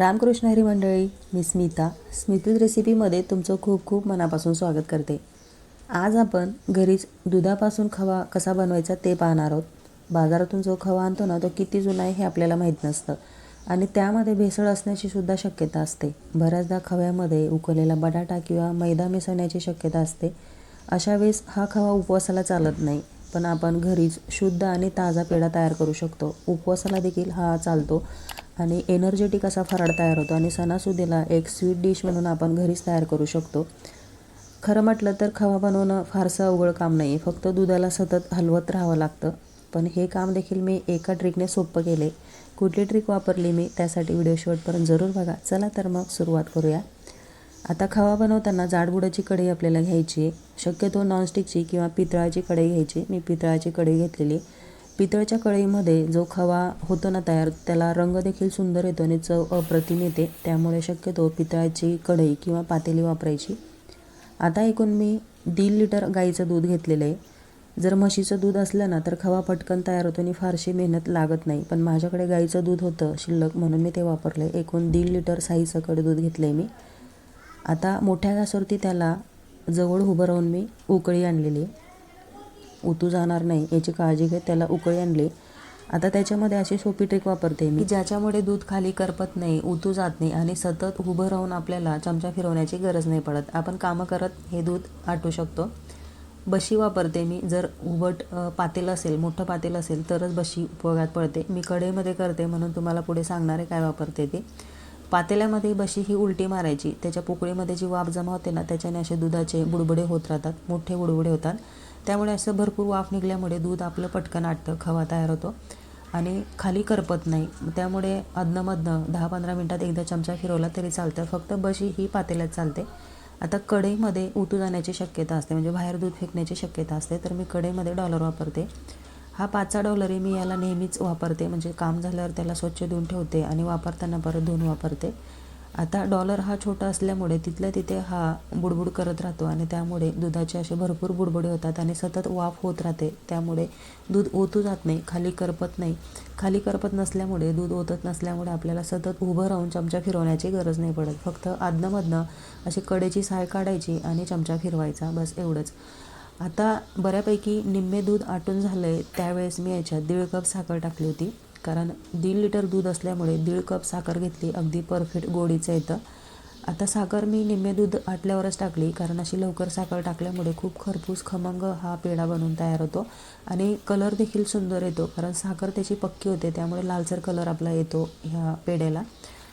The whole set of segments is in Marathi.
रामकृष्ण हरी मंडळी मी स्मिता. स्मितीज रेसिपीमध्ये तुमचं खूप खूप मनापासून स्वागत करते. आज आपण घरीच दुधापासून खवा कसा बनवायचा ते पाहणार आहोत. बाजारातून जो खवा आणतो ना तो किती जुना आहे हे आपल्याला माहीत नसतं. आणि त्यामध्ये भेसळ असण्याची सुद्धा शक्यता असते. बऱ्याचदा खव्यामध्ये उकळलेला बटाटा किंवा मैदा मिसळण्याची शक्यता असते. अशा वेळेस हा खवा उपवासाला चालत नाही. पण आपण घरीच शुद्ध आणि ताजा पेढा तयार करू शकतो. उपवासाला देखील हा चालतो. आणि एनर्जेटिक असा फराळ तयार होतो आणि सणासुदीला एक स्वीट डिश म्हणून आपण घरीच तयार करू शकतो. खरं म्हटलं तर खवा बनवणं फारसं अवघड काम नाही फक्त दुधाला सतत हलवत राहावं लागतं. पण हे काम देखील मी एका ट्रिकने सोपं केले कुठली ट्रिक वापरली मी त्यासाठी व्हिडिओ शेवटपर्यंत जरूर बघा. चला तर मग सुरुवात करूया. आता खवा बनवताना जाडबुडाची कढई आपल्याला घ्यायची आहे. शक्यतो नॉनस्टिकची किंवा पितळाची कढई घ्यायची. मी पितळाची कढई घेतलेली पितळच्या कढईमध्ये जो खवा होतो ना तयार त्याला रंग देखील सुंदर येतो आणि चव अप्रतिम येते. त्यामुळे शक्यतो पितळाची कढई किंवा पातेली वापरायची. आता एकूण मी दीड लिटर गाईचं दूध घेतलेलं आहे. जर म्हशीचं दूध असलं ना तर खवा पटकन तयार होतो आणि फारशी मेहनत लागत नाही. पण माझ्याकडे गाईचं दूध होतं शिल्लक म्हणून मी ते वापरलं आहे एकूण दीड लिटर साईसकट दूध घेतलं आहे मी. आता मोठ्या गॅसवरती त्याला जवळ उभं राहून मी उकळी आणलेली आहे. उतू जाणार नाही याची काळजी घेत त्याला उकळी आणली. आता त्याच्यामध्ये अशी सोपी ट्रिक वापरते मी. ज्याच्यामुळे दूध खाली करपत नाही उतू जात नाही आणि सतत उभं राहून आपल्याला चमचा फिरवण्याची गरज नाही पडत. आपण कामं करत हे दूध आटू शकतो. बशी वापरते मी. जर उभट पातेल असेल मोठं पातेल असेल तरच बशी उपयोगात पडते. मी कढईमध्ये करते म्हणून तुम्हाला पुढे सांगणारे काय वापरते ते. पातेल्यामध्ये बशी ही उलटी मारायची. त्याच्या पोकळीमध्ये जी वाफ जमा होते ना त्याच्याने असे दुधाचे बुडबुडे होत राहतात. मोठे बुडबुडे होतात. त्यामुळे असं भरपूर वाफ निघल्यामुळे दूध आपलं पटकन आटतं खवा तयार होतो. आणि खाली करपत नाही. त्यामुळे अधनंमधनं दहा पंधरा मिनटात एकदा चमचा फिरवला तरी चालतं. फक्त बशी ही पातेल्यात चालते. आता कढईमध्ये उतू जाण्याची शक्यता असते. म्हणजे बाहेर दूध फेकण्याची शक्यता असते. तर मी कढईमध्ये डॉलर वापरते. हा पाचचा डॉलर मी याला नेहमीच वापरते. म्हणजे काम झाल्यावर त्याला स्वच्छ धुवून ठेवते आणि वापरताना परत धुवून वापरते. आता डॉलर हा छोटा असल्यामुळे तिथल्या तिथे हा बुडबुड करत राहतो आणि त्यामुळे दुधाचे असे भरपूर बुडबुडे होतात आणि सतत वाफ होत राहते. त्यामुळे दूध ओतू जात नाही खाली करपत नाही. खाली करपत नसल्यामुळे दूध ओतत नसल्यामुळे आपल्याला सतत उभं राहून चमचा फिरवण्याची गरज नाही पडत. फक्त आदनंमधनं अशी कडेची साय काढायची आणि चमचा फिरवायचा बस एवढंच. आता बऱ्यापैकी निम्मे दूध आटून झालं आहे त्यावेळेस मी याच्यात दीड कप साखर टाकली होती. कारण दीड लिटर दूध असल्यामुळे दीड कप साखर घेतली अगदी परफेक्ट गोडीचं येतं. आता साखर मी निम्मे दूध आटल्यावरच टाकली कारण अशी लवकर साखर टाकल्यामुळे खूप खरपूस खमंग हा पेढा बनवून तयार होतो. आणि कलर देखील सुंदर येतो कारण साखर त्याची पक्की होते त्यामुळे लालसर कलर आपला येतो ह्या पेढ्याला.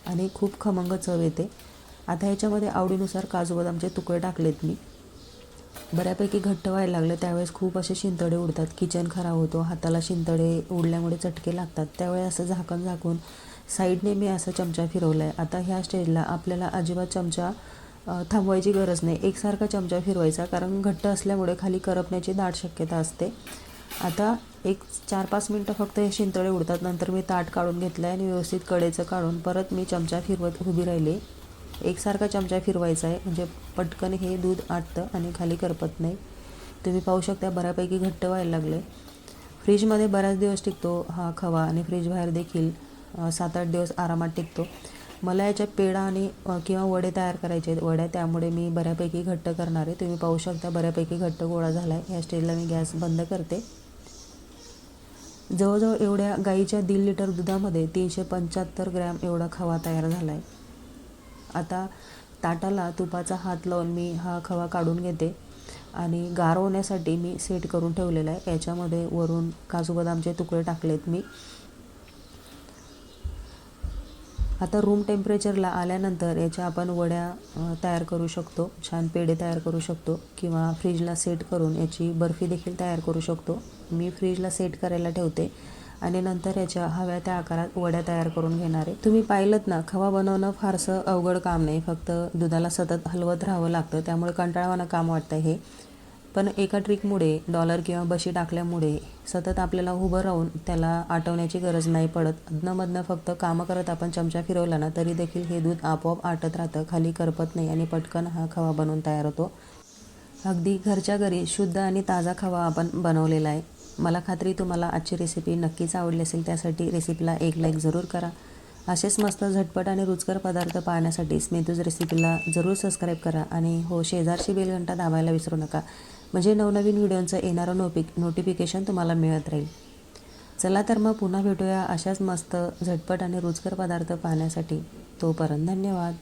आणि खूप खमंग चव येते. आता ह्याच्यामध्ये आवडीनुसार काजू बदामचे तुकडे टाकलेत मी. बऱ्यापैकी घट्ट व्हायला लागलं. त्यावेळेस खूप असे शिंतडे उडतात. किचन खराब होतो. हाताला शिंतडे उडल्यामुळे चटके लागतात. त्यावेळेस असं झाकण झाकून साईडने मी असं चमचा फिरवला आहे आता ह्या स्टेजला आपल्याला अजिबात चमचा थांबवायची गरज नाही. एकसारखा चमचा फिरवायचा कारण घट्ट असल्यामुळे खाली करपण्याची दाट शक्यता असते. आता एक चार पाच मिनटं फक्त हे शिंतळे उडतात. नंतर मी ताट काढून घेतलं आहे आणि व्यवस्थित कडेचं काढून परत मी चमचा फिरवत उभी राहिली. एकसारखा चमचा फिरवायचा आहे. म्हणजे पटकन हे दूध आटतं आणि खाली करपत नाही. तुम्ही पाहू शकता बऱ्यापैकी घट्ट व्हायला लागले फ्रीजमध्ये बऱ्याच दिवस टिकतो हा खवा आणि फ्रीज बाहेर देखील सात आठ दिवस आरामात टिकतो. मला याच्यात पेढा आणि किंवा वडे तयार करायचे आहेत. वड्या त्यामुळे मी बऱ्यापैकी घट्ट करणार आहे. तुम्ही पाहू शकता बऱ्यापैकी घट्ट गोळा झाला आहे या स्टेजला मी गॅस बंद करते. जवळजवळ एवढ्या गाईच्या दीड लिटर दुधामध्ये तीनशे पंच्याहत्तर ग्रॅम एवढा खवा तयार झाला आहे आता ताटाला तुपाचा हात लावून मी हा खवा काढून घेते आणि गार होण्यासाठी मी सेट करून ठेवलेला आहे. याच्यामध्ये वरून काजू बदामचे तुकडे टाकलेत मी. आता रूम टेम्परेचरला आल्यानंतर याच्या आपण वड्या तयार करू शकतो. छान पेढे तयार करू शकतो किंवा फ्रीजला सेट करून याची बर्फी देखील तयार करू शकतो. मी फ्रीजला सेट करायला ठेवते. आणि नंतर याच्या हव्या त्या आकारात वड्या तयार करून घेणार. आहे तुम्ही पाहिलं ना खवा बनवणं फारसं अवघड काम नाही. फक्त दुधाला सतत हलवत राहावं लागतं. त्यामुळे कंटाळवानं काम वाटतं हे. पण एका ट्रिकमुळे डॉलर किंवा बशी टाकल्यामुळे सतत आपल्याला उभं राहून त्याला आटवण्याची गरज नाही पडत. अधनमधनं फक्त कामं करत आपण चमचा फिरवला ना तरी देखील हे दूध आपोआप आटत राहतं. खाली करपत नाही आणि पटकन हा खवा बनवून तयार होतो. अगदी घरच्या घरी शुद्ध आणि ताजा खवा आपण बनवलेला आहे. मला खात्री तुम्हाला आजची रेसिपी नक्कीच आवडली असेल त्यासाठी रेसिपीला एक लाईक जरूर करा. असेच मस्त झटपट आणि रुचकर पदार्थ पाहण्यासाठी स्मेतूज रेसिपीला जरूर सबस्क्राईब करा आणि हो शेजारची बेलघंटा दाबायला विसरू नका. म्हणजे नवनवीन व्हिडिओंचं येणारं नोपि नोटिफिकेशन तुम्हाला मिळत राहील. चला तर मग पुन्हा भेटूया अशाच मस्त झटपट आणि रुचकर पदार्थ पाहण्यासाठी. तोपर्यंत धन्यवाद.